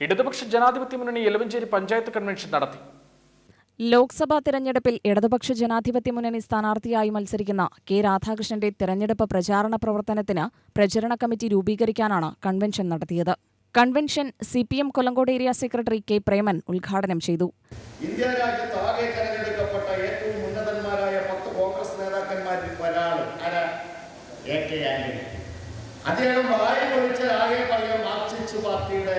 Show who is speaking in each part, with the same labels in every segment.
Speaker 1: ഇടതുപക്ഷ ജനാധിപത്യ മുന്നണി എലവഞ്ചേരി പഞ്ചായത്ത് കൺവെൻഷൻ നടത്തി.
Speaker 2: ലോക്സഭാ തിരഞ്ഞെടുപ്പിൽ ഇടതുപക്ഷ ജനാധിപത്യ മുന്നണി സ്ഥാനാർത്ഥിയായി മത്സരിക്കുന്ന കെ രാധാകൃഷ്ണന്റെ തിരഞ്ഞെടുപ്പ് പ്രചാരണ പ്രവർത്തനത്തിന് പ്രചരണ കമ്മിറ്റി രൂപീകരിക്കാനാണ് കൺവെൻഷൻ നടത്തിയത്. Convention C P M Kollengode area secretary K Preman ഉദ്ഘാടനം ചെയ്തു.
Speaker 3: ഇന്ത്യ തെരഞ്ഞെടുക്കപ്പെട്ട ഏറ്റവും ഉന്നതന്മാരായ പത്ത് കോൺഗ്രസ് നേതാക്കന്മാരിൽ ഒരാൾ അദ്ദേഹം വായി പൊളിച്ച ആകെ പറയും മാർക്സിസ്റ്റ് പാർട്ടിയുടെ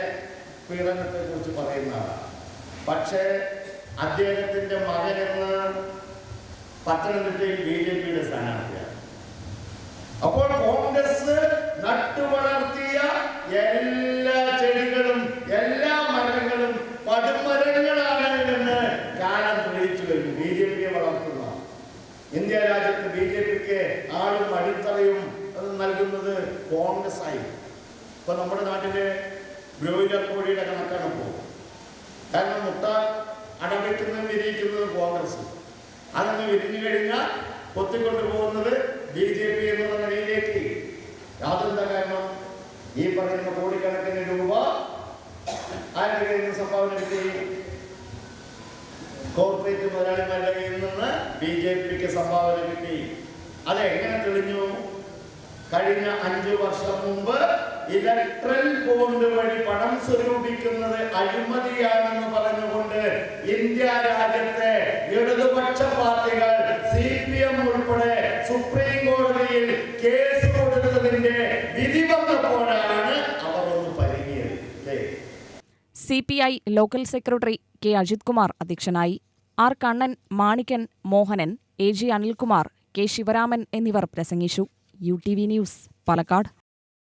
Speaker 3: പീഡനത്തെ കുറിച്ച് പറയുന്നതാണ്. പക്ഷേ അദ്ദേഹത്തിന്റെ മകനെന്ന് പത്തനംതിട്ടയിൽ ബി ജെ പിയുടെ സ്ഥാനാർത്ഥിയാണ്. അപ്പോൾ കോൺഗ്രസ് നട്ടുവളർത്തിയ എല്ലാ ചെടികളും എല്ലാ മരങ്ങളും പടുമരങ്ങളാണ് എന്ന് കാലം തെളിയിച്ചു കഴിഞ്ഞു. ബി ജെ പിയെ വളർത്തുന്ന ഇന്ത്യ രാജ്യത്ത് ബി ജെ പിക്ക് ആളും അടിത്തറയും നൽകുന്നത് കോൺഗ്രസ് ആയി ഇപ്പൊ നമ്മുടെ നാട്ടിലെ ബ്രോയിലർ കോഴിയുടെ കണക്കാണ് പോകും കാരണം മുട്ട അടവെക്കുന്നതും വിരിയിക്കുന്നത് കോൺഗ്രസ്. അതെന്ന് വിരിഞ്ഞു കഴിഞ്ഞാൽ പൊത്തിക്കൊണ്ടു പോകുന്നത് ബി ജെ പി എന്നുള്ള നിലയിലേക്ക്. യാതൊരു കാരണം? ഈ പറയുന്ന കോടിക്കണക്കിന് രൂപ ആരുടെ കയ്യിൽ നിന്ന് സംഭാവന കിട്ടി? കോർപ്പറേറ്റ് മുതലാളിമാരുടെ കയ്യിൽ നിന്ന് ബി ജെ പിക്ക് സംഭാവന കിട്ടി. അത് എങ്ങനെ തെളിഞ്ഞു? കഴിഞ്ഞ അഞ്ചു വർഷം മുമ്പ് ഇലക്ട്രൽ ബോണ്ട് വഴി പണം സ്വരൂപിക്കുന്നത് അഴിമതിയാണെന്ന് പറഞ്ഞുകൊണ്ട് ഇന്ത്യ രാജ്യത്തെ ഇടതുപക്ഷ പാർട്ടികൾ സി പി എം ഉൾപ്പെടെ സുപ്രീം കോടതിയിൽ കേസ് കൊടുത്തതിന്റെ വിധി വന്നപ്പോഴാണ് അവർ ഒന്ന് പരിങ്ങിയത്
Speaker 2: C P I local secretary K Ajith Kumar അധ്യക്ഷനായി. R Kannan Manikkan Mohanan A G Anilkumar K Sivaraman എന്നിവർ പ്രസംഗിച്ചു. U T V news Palakkad.